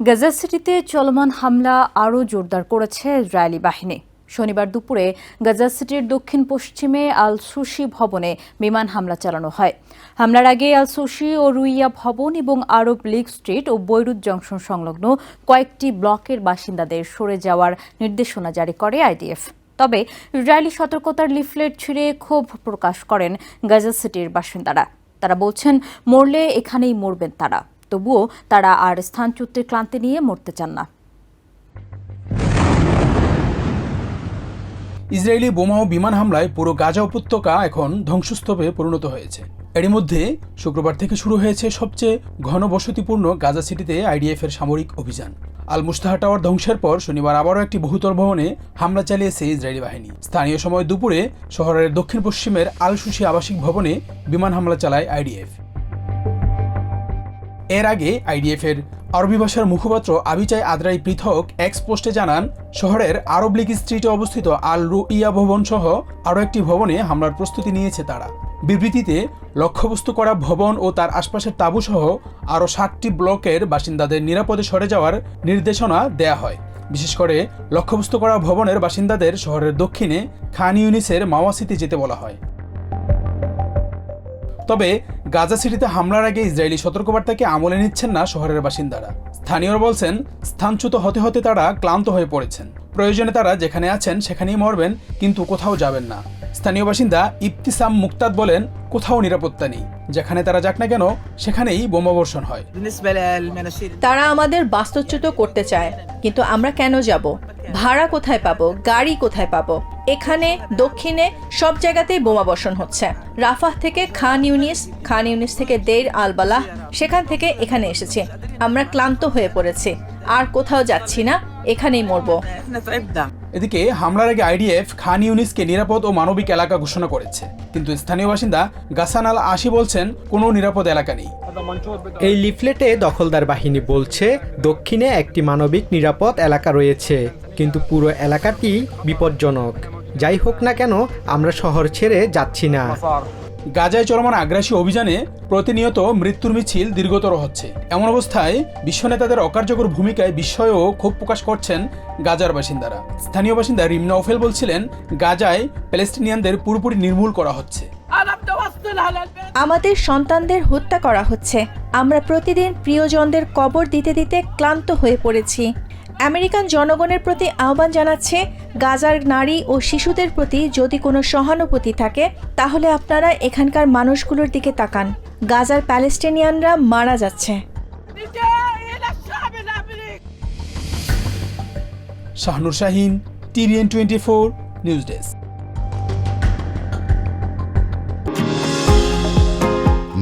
গাজা সিটিতে চলমান হামলা আরও জোরদার করেছে ইসরায়েলি বাহিনী। শনিবার দুপুরে গাজা সিটির দক্ষিণ পশ্চিমে আল সুশি ভবনে বিমান হামলা চালানো হয়। হামলার আগে আল সুশি ও রুইয়া ভবন এবং আরব লীগ স্ট্রিট ও বৈরুত জংশন সংলগ্ন কয়েকটি ব্লকের বাসিন্দাদের সরে যাওয়ার নির্দেশনা জারি করে আইডিএফ তবে ইসরায়েলি সতর্কতার লিফলেট ছিঁড়ে ক্ষোভ প্রকাশ করেন গাজা সিটির বাসিন্দারা। তারা বলছেন, মরলে এখানেই মরবেন তারা। তবুও তারা আর স্থানচ্যুতির ক্লান্তি নিয়ে মরতে চান না। ইসরায়েলি বোমা ও বিমান হামলায় পুরো গাজা উপত্যকা এখন ধ্বংসস্তূপে পরিণত হয়েছে। এরই মধ্যে শুক্রবার থেকে শুরু হয়েছে সবচেয়ে ঘনবসতিপূর্ণ গাজা সিটিতে আইডিএফ এর সামরিক অভিযান। আল মুস্তাহা টাওয়ার ধ্বংসের পর শনিবার আবারও একটি বহুতল ভবনে হামলা চালিয়েছে ইসরায়েলি বাহিনী। স্থানীয় সময় দুপুরে শহরের দক্ষিণ পশ্চিমের আল সুশি আবাসিক ভবনে বিমান হামলা চালায় আইডিএফ। এর আগে আইডিএফ এর আরবি ভাষার মুখপাত্র আবিচাই আদ্রাই পৃথক এক্স পোস্টে জানান, শহরের আরব লীগ স্ট্রিটে অবস্থিত আল রুইয়া ভবন সহ আরও একটি ভবনে হামলার প্রস্তুতি নিয়েছে তারা। বিবৃতিতে লক্ষ্যবস্তু করা ভবন ও তার আশপাশের তাঁবু সহ আরও ষাটটি ব্লকের বাসিন্দাদের নিরাপদে সরে যাওয়ার নির্দেশনা দেয়া হয়। বিশেষ করে লক্ষ্যবস্তু করা ভবনের বাসিন্দাদের শহরের দক্ষিণে খান ইউনিসের মাওয়াসিতে যেতে বলা হয়। তবে গাজা সিটিতে হামলার আগে ইসরায়েলি সতর্কবার্তাকে আমলে নিচ্ছেন না শহরের বাসিন্দারা। স্থানীয়রা বলছেন, স্থানচ্যুত হতে হতে তারা ক্লান্ত হয়ে পড়েছেন। প্রয়োজনে তারা যেখানে আছেন সেখানেই মরবেন, কিন্তু কোথাও যাবেন না। স্থানীয় বাসিন্দা ইফতিসাম মুক্তাদ বলেন, কোথাও নিরাপত্তা নেই। যেখানে তারা যাক না কেন, সেখানেই বোমাবর্ষণ হয়। তারা আমাদের বাস্তুচ্যুত করতে চায়, কিন্তু আমরা কেন যাব? ভাড়া কোথায় পাবো? গাড়ি কোথায় পাবো? এখানে দক্ষিণে সব জায়গাতেই বোমা বর্ষণ হচ্ছে। রাফাহ থেকে খান ইউনিস খান ইউনিস থেকে দেড় আলবালা সেখান থেকে এখানে এসেছে। আমরা ক্লান্ত হয়ে পড়েছি। আর কোথাও যাচ্ছি না এখানেই মরবো। এদিকে হামলার আগে আইডিএফ খান ইউনিসকে নিরাপদ ও মানবিক এলাকা ঘোষণা করেছে। কিন্তু স্থানীয় বাসিন্দা গাসান আল আশি বলছেন কোনো নিরাপদ এলাকা নেই। এই লিফলেটে দখলদার বাহিনী বলছে দক্ষিণে একটি মানবিক নিরাপদ এলাকা রয়েছে কিন্তু পুরো এলাকাটি বিপজ্জনক। যাই হোক না কেন আমরা শহর ছেড়ে যাচ্ছি না। গাজায় চলমান আগ্রাসী অভিযানে প্রতিনিয়ত মৃত্যুর মিছিল দীর্ঘতর হচ্ছে। এমন অবস্থায় বিশ্বনেতাদের অকার্যকর ভূমিকায় বিস্ময়ও ক্ষোভ প্রকাশ করছেন গাজার বাসিন্দারা। স্থানীয় বাসিন্দা রিমনা ওফেল বলছিলেন গাজায় প্যালেস্টিনিয়ানদের পুরোপুরি নির্মূল করা হচ্ছে। আমাদের সন্তানদের হত্যা করা হচ্ছে। আমরা প্রতিদিন প্রিয়জনদের কবর দিতে দিতে ক্লান্ত হয়ে পড়েছি। আমেরিকান জনগণের প্রতি আহ্বান জানাচ্ছে, গাজার নারী ও শিশুদের প্রতি যদি কোনো সহানুভূতি থাকে, তাহলে আপনারা এখানকার মানুষগুলোর দিকে তাকান। গাজার প্যালেস্টিনিয়ানরা মারা যাচ্ছে। Shahnur Shahin, TVN twenty four news desk.